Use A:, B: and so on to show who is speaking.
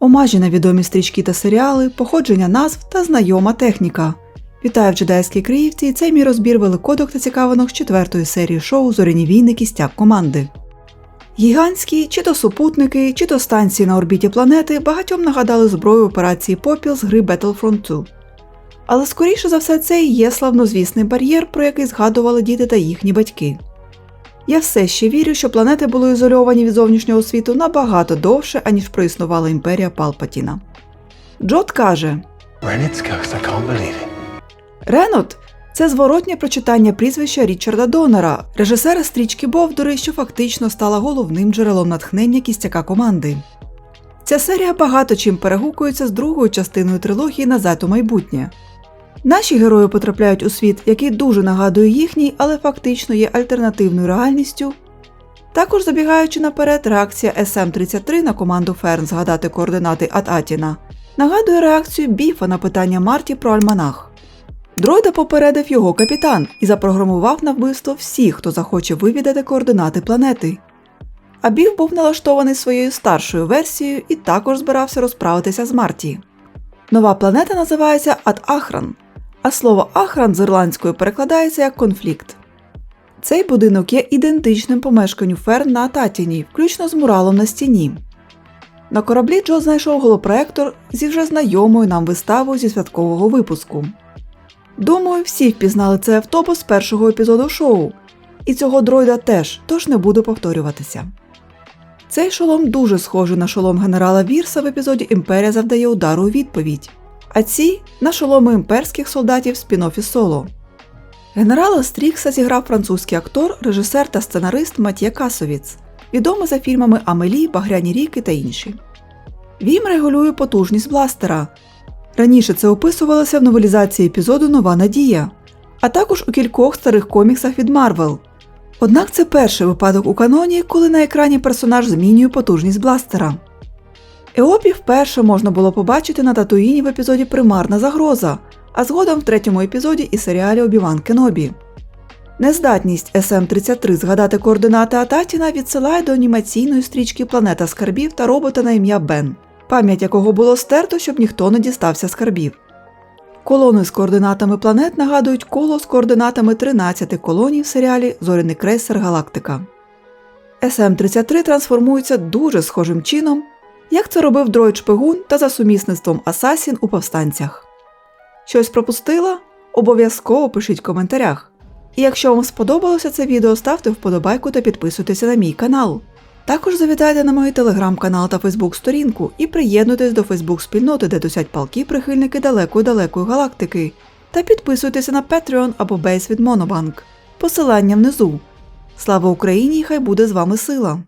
A: омажі на відомі стрічки та серіали, походження назв та знайома техніка. Вітаю в джедайській Криївці і це мій розбір великодок та цікавинок з четвертої серії шоу Зоряні війни кістяк команди. Гігантські, чи то супутники, чи то станції на орбіті планети багатьом нагадали зброю операції Попіл з гри Battlefront 2. Але скоріше за все це і є славнозвісний бар'єр, про який згадували діти та їхні батьки. Я все ще вірю, що планети були ізольовані від зовнішнього світу набагато довше, аніж проіснувала імперія Палпатіна. Джот каже. Ренот це зворотнє прочитання прізвища Річарда Донера, режисера стрічки Бовдори, що фактично стала головним джерелом натхнення кістяка команди. Ця серія багато чим перегукується з другою частиною трилогії Назад у майбутнє. Наші герої потрапляють у світ, який дуже нагадує їхній, але фактично є альтернативною реальністю. Також забігаючи наперед, реакція SM-33 на команду Ферн згадати координати Ат-Атіна нагадує реакцію Біфа на питання Марті про альманах. Дроїда попередив його капітан і запрограмував на вбивство всіх, хто захоче вивідати координати планети. А Біф був налаштований своєю старшою версією і також збирався розправитися з Марті. Нова планета називається Ат-Ахран, а слово Ахран з ірландської перекладається як конфлікт. Цей будинок є ідентичним помешканню Ферн на Ататіні, включно з муралом на стіні. На кораблі Джо знайшов голопроектор зі вже знайомою нам виставою зі святкового випуску. Думаю, всі впізнали цей автобус з першого епізоду шоу, і цього дроїда теж, тож не буду повторюватися. Цей шолом дуже схожий на шолом генерала Вірса в епізоді Імперія завдає удару у відповідь, а ці на шоломи імперських солдатів спін-оффі соло. Генерала Стрікса зіграв французький актор, режисер та сценарист Матє Касовіц, відомий за фільмами Амелі, Багряні ріки та інші. Вім регулює потужність бластера. Раніше це описувалося в новелізації епізоду Нова Надія, а також у кількох старих коміксах від Марвел. Однак це перший випадок у каноні, коли на екрані персонаж змінює потужність бластера. Еопі вперше можна було побачити на Татуїні в епізоді Примарна загроза, а згодом в третьому епізоді і серіалі Обіван Кенобі. Нездатність SM-33 згадати координати Ататіна відсилає до анімаційної стрічки Планета скарбів та робота на ім'я Бен, пам'ять якого було стерто, щоб ніхто не дістався скарбів. Колони з координатами планет нагадують коло з координатами 13 колоній в серіалі Зоряний крейсер Галактика. SM-33 трансформується дуже схожим чином, як це робив дроїд шпигун та за сумісництвом Асасін у повстанцях. Щось пропустила? Обов'язково пишіть в коментарях. І якщо вам сподобалося це відео, ставте вподобайку та підписуйтеся на мій канал. Також завітайте на мій телеграм-канал та фейсбук-сторінку і приєднуйтесь до фейсбук-спільноти, де досять палки прихильники далекої-далекої галактики. Та підписуйтеся на Patreon або Бейс від Monobank. Посилання внизу. Слава Україні! Хай буде з вами сила!